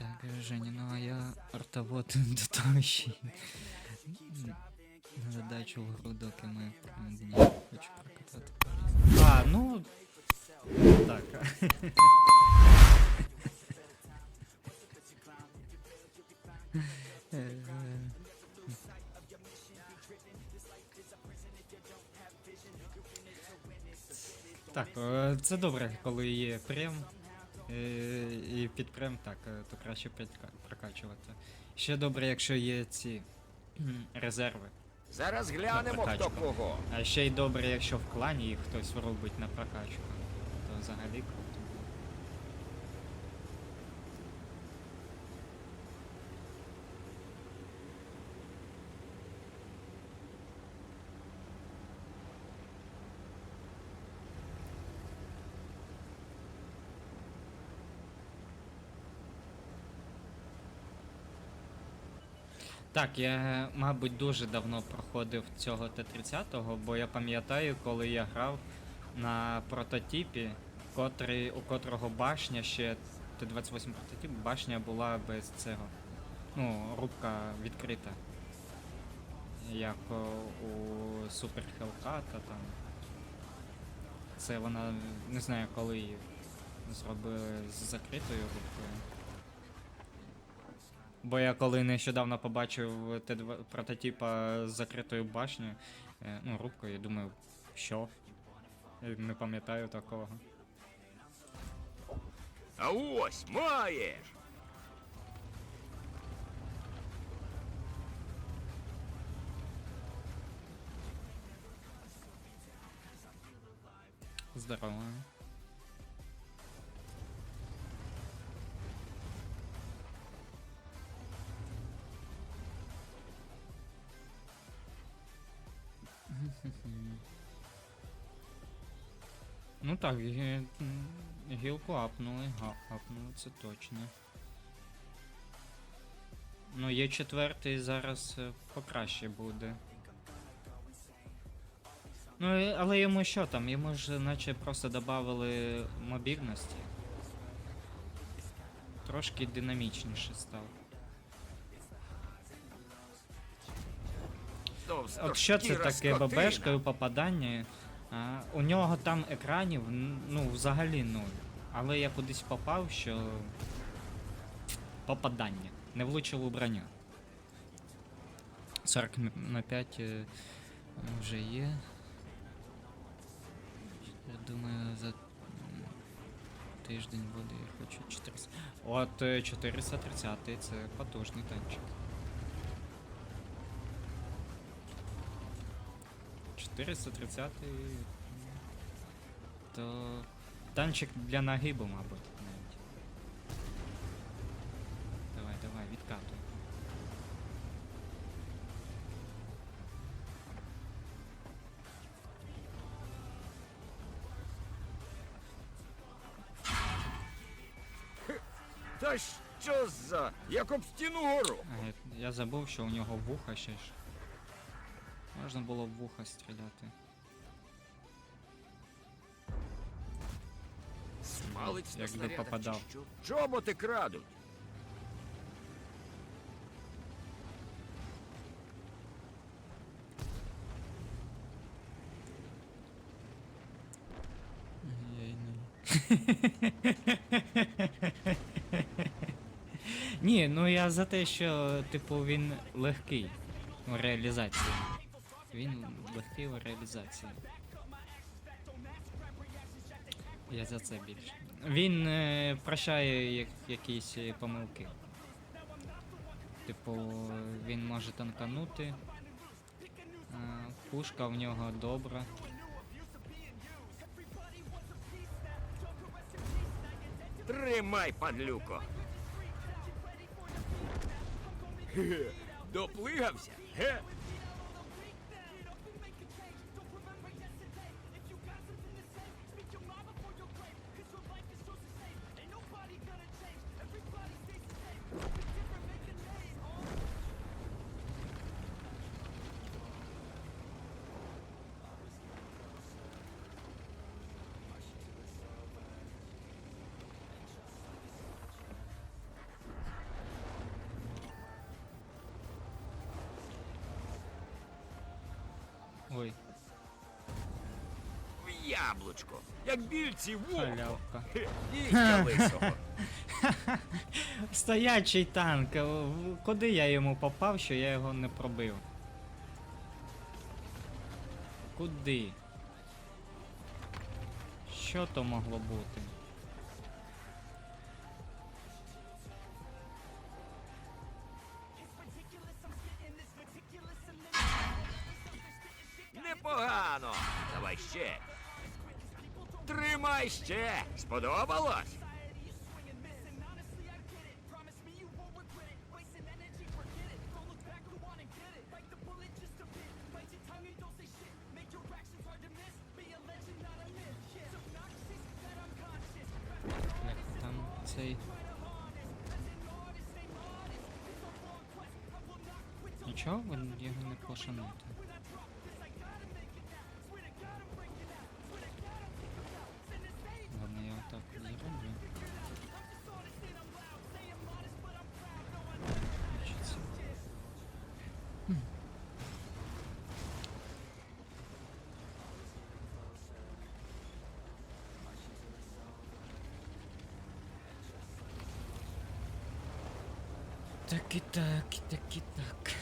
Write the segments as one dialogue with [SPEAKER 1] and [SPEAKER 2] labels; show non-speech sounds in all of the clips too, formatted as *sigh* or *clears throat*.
[SPEAKER 1] Так, Женя, ну а я артовод до того ще на задачу в гру, доки ми дні хочу прокатати. А, ну. Так. Е, Так, е, це добре, коли є прем. Е, І підпрем так, е, то краще прокачувати. Ще добре, якщо є ці *clears throat* резерви.
[SPEAKER 2] Зараз глянемо, хто кого.
[SPEAKER 1] А ще й добре, якщо в клані їх хтось робить на прокачку. То взагалі круто. Так, я, мабуть, дуже давно проходив цього Т-30, бо я пам'ятаю, коли я грав на прототипі, котрий, у котрого башня ще Т-28 прототип, башня була без цього. Ну, рубка відкрита. Як у Супер Хелката там. Це вона не знаю коли її зробили з закритою рубкою. Бо я коли нещодавно побачив Т2 прототипа з закритою башнею, е, ну, рубкою, я думаю, що? Я не пам'ятаю такого.
[SPEAKER 2] А ось маєш.
[SPEAKER 1] Здорово. Ну так, гілку апнули, га- апнули, це точно. Ну, є четвертий зараз е, покраще буде. Ну, але йому що там? Йому ж наче просто додали мобільності. Трошки динамічніше став. От що це таке. ББшка і попадання? А, у нього там екранів, ну, взагалі нуль. Але я кудись попав, що. Попадання. Не влучив у броню. 40 на 5 е, вже є. Я думаю, за тиждень буде, я хочу 400. От е, 430 це потужний танчик. 430 то танчик для нагибу, мабуть, навіть. Давай, давай, відкатуй.
[SPEAKER 2] Та що за? Як об стіну гору.
[SPEAKER 1] А, я, я забув, що у нього вуха ще ж. Можна було в вуха стріляти.
[SPEAKER 2] Смалець на
[SPEAKER 1] Якби
[SPEAKER 2] снарядах
[SPEAKER 1] попадав.
[SPEAKER 2] чи що? Чоботи крадуть.
[SPEAKER 1] Я й не. Ні, ну я за те, що, типу, він легкий у реалізації. Він легкий у реалізації. Я за це більше. Він е, прощає як, якісь помилки. Типу, він може танканути. Е, пушка в нього добра.
[SPEAKER 2] Тримай, падлюко. Ге, Ой, В яблучко. Як більці вовко.
[SPEAKER 1] халявка. *laughs* *laughs* Стоячий танк. Е, куди я йому попав, що я його не пробив? Куди? Що то могло бути?
[SPEAKER 2] Ще. Тримай ще. Сподобалось?
[SPEAKER 1] Нічого, ви його не пошануєте. Так і так, і так і так.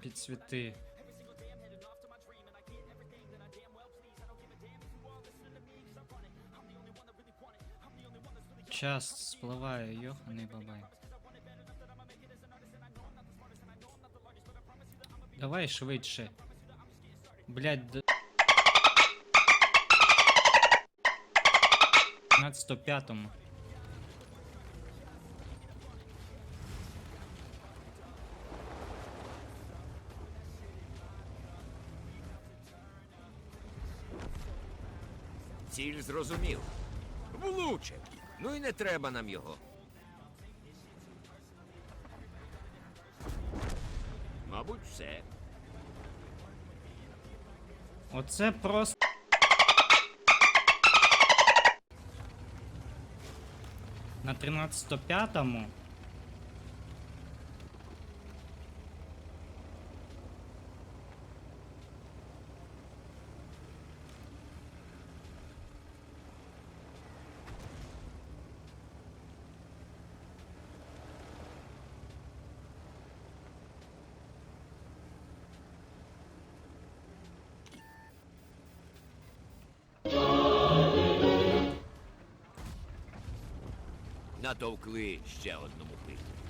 [SPEAKER 1] підсвіти. Час спливає, йоханий бабай. Давай швидше. Блять, д... 15-5.
[SPEAKER 2] Ціль зрозумів. Влучив. Ну і не треба нам його. Мабуть, все.
[SPEAKER 1] Оце просто. На 13-5.
[SPEAKER 2] Натовкли ще одному пику.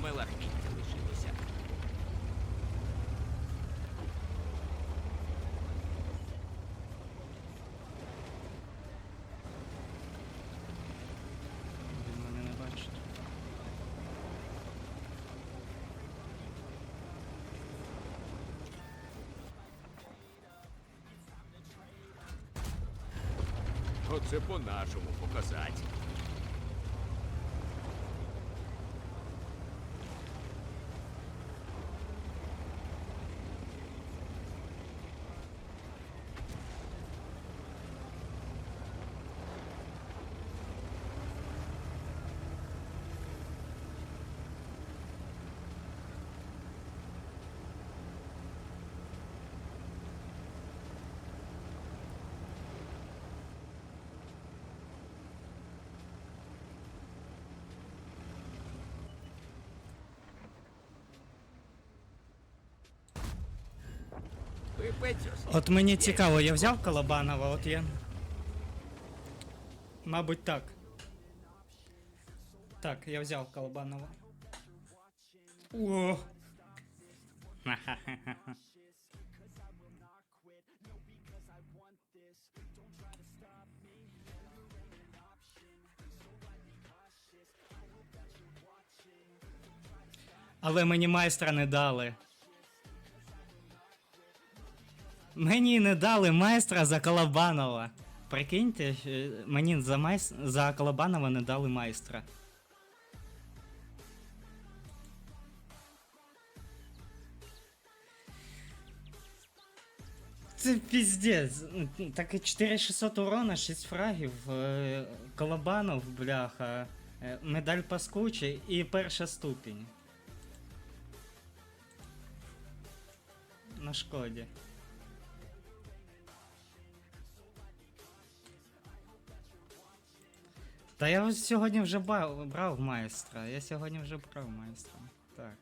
[SPEAKER 2] саме лахміття лишилося. Він мене не бачить. Оце по-нашому показати.
[SPEAKER 1] От мені цікаво, я взяв Колобанова, от я. Мабуть, так. Так, я взяв Колобанова. О! Але мені майстра не дали. Мені не дали майстра за Колобанова. Прикиньте, е, мені за, майс... за Колобанова не дали майстра. Це піздець. Так і 4600 урона, 6 фрагів. е, Колобанов, бляха. е, Медаль паскучий і перша ступінь. На шкоді. Та я сьогодні вже брав майстра. Я сьогодні вже брав майстра. Так.